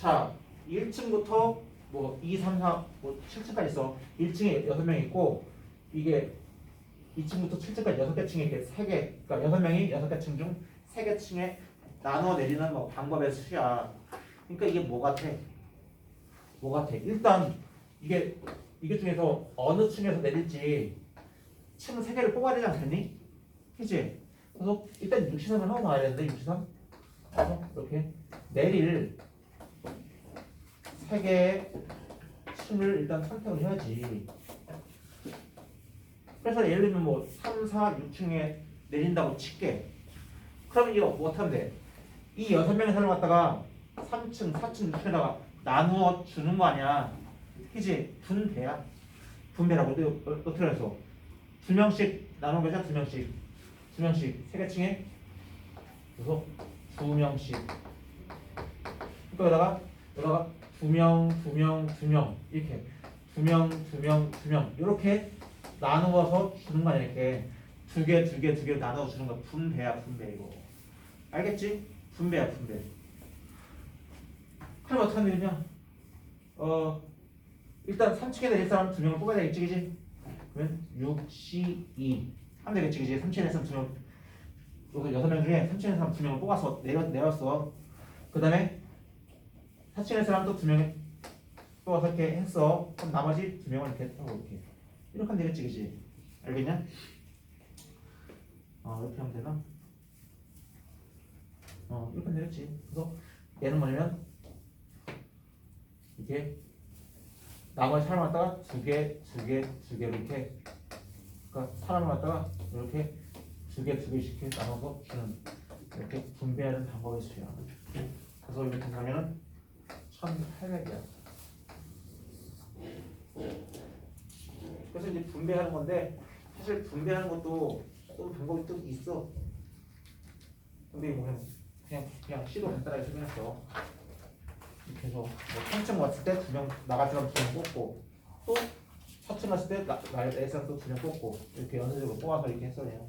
자 1층부터 뭐 2, 3, 4, 뭐 7층까지 있어 1층에 6명 있고 이게 2층부터 7층까지 6개 층에 이렇게 3개 그러니까 6명이 6개 층 중 3개 층에 나눠 내리는 뭐 방법의 수야 그러니까 이게 뭐 같아? 뭐 같아? 일단 이게 이게 중에서 어느 층에서 내릴지 층 3개를 뽑아야 되지 않겠니? 그치? 그래서 일단 63을 하고 나와야 되는데 63 그래서 이렇게 내릴 3개의 층을 일단 선택을 해야지. 그래서 예를 들면 뭐 3, 4, 6층에 내린다고 칠게. 그러면 이거 뭐 어떻게 돼? 이 6명의 사람을 갖다가 3층, 4층, 6층에다가 나누어 주는 거 아니야. 그지? 분배야. 분배라고 어떻게 해서. 두 명씩 나눈 거죠? 두 명씩. 두 명씩. 세 개 층에. 그래서 두 명씩. 그러니까 여기다가 여기다가 두 명, 두 명, 두 명. 이렇게. 두 명, 두 명, 두 명. 이렇게 나누어서 주는 거 아니야 이렇게. 두 개, 두 개, 두 개로 나눠 주는 거 분배야 분배 이거. 알겠지? 분배야 분배. 그럼 어떻게 하면 되냐 어 일단 3층에 내릴 사람 두 명을 뽑아야 되겠지 그지? 그러면 6, C, 2 하면 되겠지 그지? 3층에 사람 두명. 여기 여섯 명 중에 3층에 사람 두 명을 뽑아서 내려, 내렸어 그 다음에 4층에 사람 또두 명을 뽑아서 이렇게 했어 그럼 나머지 두 명을 이렇게 하고 이렇게 이렇게 하면 되겠지 그지? 알겠냐? 어 이렇게 하면 되나? 어 이렇게 하면 되겠지 그래서 얘는 뭐냐면 이게 나머지 사람 갖다가 두 개, 두 개, 두 개 이렇게 그러니까 사람을 갖다가 이렇게 두 개, 두 개씩 나눠서 주는 이렇게 분배하는 방법의 수야. 그래서 이렇게 하면은 1,800이야. 그래서 이제 분배하는 건데 사실 분배하는 것도 또 방법이 또 있어. 근데 뭐 그냥 그냥 시도 간단하게 설명했어. 이렇게 해서 뭐 3층 왔을 때 두 명 나가처럼 두명 뽑고 또 4층 갔을 때 나, 나, 애상 또두 명 뽑고 이렇게 연쇄적으로 뽑아서 이렇게 했어요